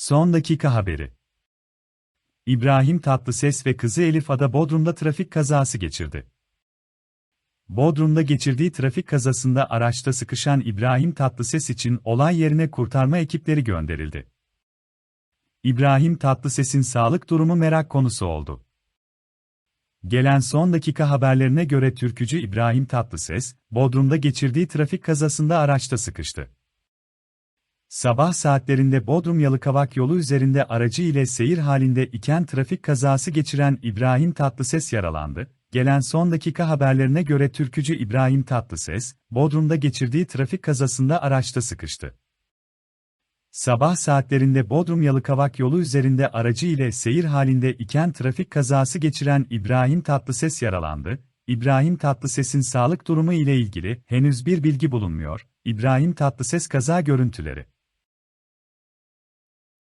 Son dakika haberi. İbrahim Tatlıses ve kızı Elif Ada Bodrum'da trafik kazası geçirdi. Bodrum'da geçirdiği trafik kazasında araçta sıkışan İbrahim Tatlıses için olay yerine kurtarma ekipleri gönderildi. İbrahim Tatlıses'in sağlık durumu merak konusu oldu. Gelen son dakika haberlerine göre türkücü İbrahim Tatlıses, Bodrum'da geçirdiği trafik kazasında araçta sıkıştı. Sabah saatlerinde Bodrum Yalıkavak yolu üzerinde aracı ile seyir halinde iken trafik kazası geçiren İbrahim Tatlıses yaralandı. Gelen son dakika haberlerine göre türkücü İbrahim Tatlıses, Bodrum'da geçirdiği trafik kazasında araçta sıkıştı. Sabah saatlerinde Bodrum Yalıkavak yolu üzerinde aracı ile seyir halinde iken trafik kazası geçiren İbrahim Tatlıses yaralandı. İbrahim Tatlıses'in sağlık durumu ile ilgili henüz bir bilgi bulunmuyor. İbrahim Tatlıses kaza görüntüleri